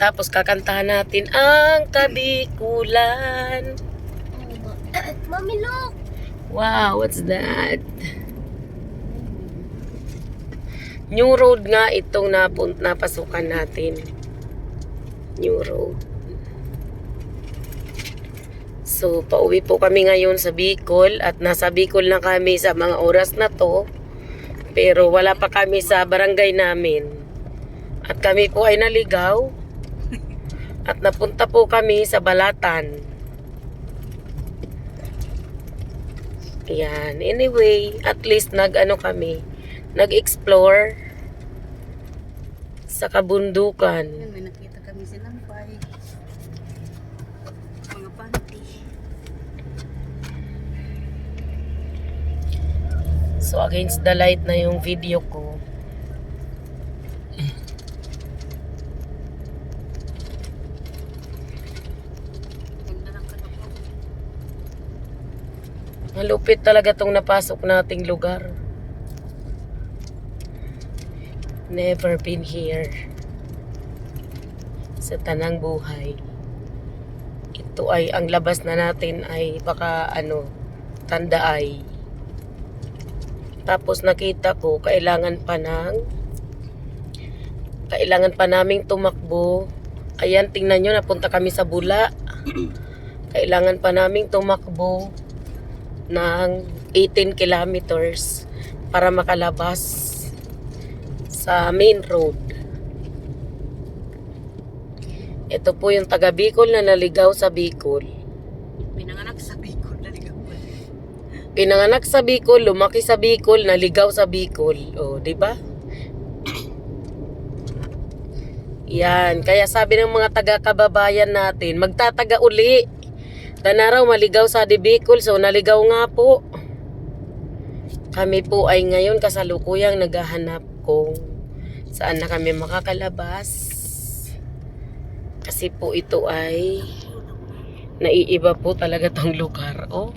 Tapos kakantahan natin ang kabikulan. Mami, look! Wow, what's that? New road nga itong napunt napasukan natin. New road. So, pauwi po kami ngayon sa Bicol at nasa Bicol na kami sa mga oras na to. Pero wala pa kami sa barangay namin. At kami po ay naligaw. At napunta po kami sa Balatan. Yan. Anyway, at least nag-ano kami, nag-explore sa kabundukan. May nakita kami sinampay. Mga panty. So against the light na yung video ko. Ganda ng katok ko. Malupit talaga tong napasok nating lugar. Never been here. Sa tanang buhay. Ito ay, ang labas na natin ay baka ano, tanda ay. Tapos nakita ko, kailangan pa ng, kailangan pa naming tumakbo. Ayan, tingnan nyo, napunta kami sa Bula. Kailangan pa naming tumakbo ng 18 kilometers para makalabas sa main road. Ito po yung taga Bicol na naligaw sa Bicol. Pinanganak sa Bicol na ligawan. Pinanganak sa Bicol, lumaki sa Bicol, naligaw sa Bicol. O, di ba? Yan, kaya sabi ng mga taga-kababayan natin, magtataga uli. Tanaraw maligaw sa di Bicol, so naligaw nga po. Kami po ay ngayon kasalukuyang naghahanap kung saan na kami makakalabas. Kasi po ito ay naiiba po talaga tong lugar. Oh,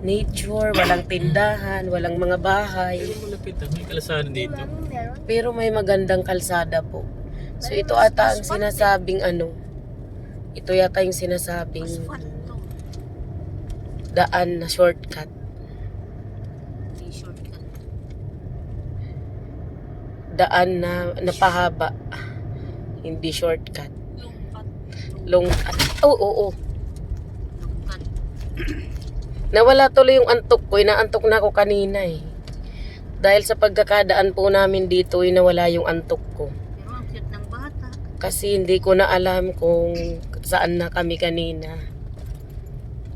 nature, walang tindahan, walang mga bahay. Pero malapit ah, may kalasada dito. Pero may magandang kalsada po. So ito ata ang sinasabing ano. Ito yata yung sinasabing daan na shortcut. Daan na napahaba. Hindi shortcut. Long Oo, oo, oo. Lungkat. Nawala tuloy yung antok ko. Inaantok na ako kanina eh. Dahil sa pagkakadaan po namin dito, ay nawala yung antok ko. Pero ang cute ng bata. Kasi hindi ko na alam kung saan na kami kanina.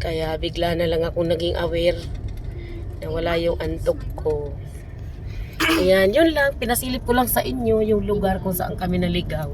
Kaya bigla na lang ako naging aware na wala yung antok ko. Ayan, yun lang. Pinasilip ko lang sa inyo yung lugar kung saan kami naligaw.